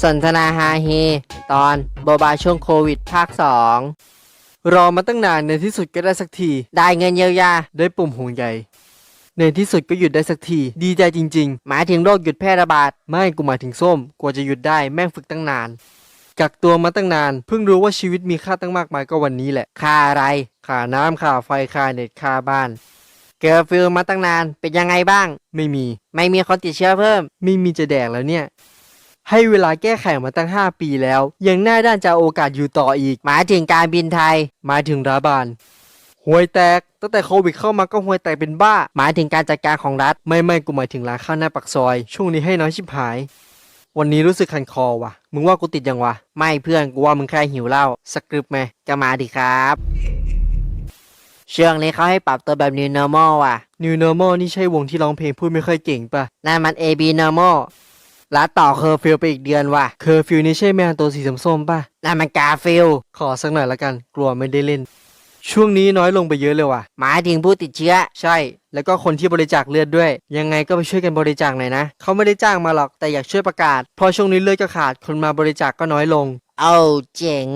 สนทนาฮาเฮตอนโบบาช่วงโควิดภาค 2 รอมาตั้งนานในที่สุดก็ได้สักที ได้เงินเยียวยาได้ปุ่มห่วงใยในที่สุดก็หยุดได้สักที ดีใจจริงหมายถึงโรคหยุดแพร่ระบาดๆไม่กูหมายถึงส้ม กว่าจะหยุดได้แม่งฝึกตั้งนาน กักตัวมาตั้งนาน เพิ่งรู้ว่าชีวิตมีค่าตั้งมากมายก็วันนี้แหละ ค่าอะไร ค่าน้ำค่าไฟ ค่าเน็ต ค่าบ้าน เกอร์ฟิลมาตั้งนาน เป็นยังไงบ้าง ไม่มี ไม่มีคนติดเชื้อเพิ่ม ไม่มีจะแดกแล้วเนี่ย ให้เวลาแก้ไขมาตั้ง 5 ปีแล้ว ยังหน้าด้านจะเอาโอกาสอยู่ต่ออีก หมายถึงการบินไทย หมายถึงรัฐบาลห่วยแตก ตั้งแต่โควิดเข้ามาก็ห่วยแตกเป็นบ้า หมายถึงการจัดการของรัฐ ไม่ไม่กูหมายถึงร้านข้าวหน้าปักซอย ช่วงนี้ให้น้อยชิบหาย วันนี้รู้สึกคันคอว่ะ มึงว่ากูติดยังวะ ไม่เพื่อนกูว่ามึงแค่หิวเหล้าสกริปต์ไหมก็มาดิครับช่วงนี้เขาให้ปรับตัวแบบ new normal ว่ะ New Normal นี่ใช่วงที่ร้องเพลงพูดไม่ค่อยเก่งปะนั่นมัน AB normal รัฐต่อเคอร์ฟิลไปอีกเดือนว่ะ เคอร์ฟิวนี่ใช่แมวตัวสีส้มๆปะนั่นมันกาฟิลขอสักหน่อยละกัน กลัวไม่ได้เล่น ช่วงนี้น้อยลงไปเยอะเลยว่ะ หมายถึงผู้ติดเชื้อ ใช่ แล้วก็คนที่บริจาคเลือดด้วย ยังไงก็ไปช่วยกันบริจาคหน่อยนะ เขาไม่ได้จ้างมาหรอก แต่อยากช่วยประกาศ เพราะช่วงนี้เลือดก็ขาด คนมาบริจาคก็น้อยลง เอาเจ๋ง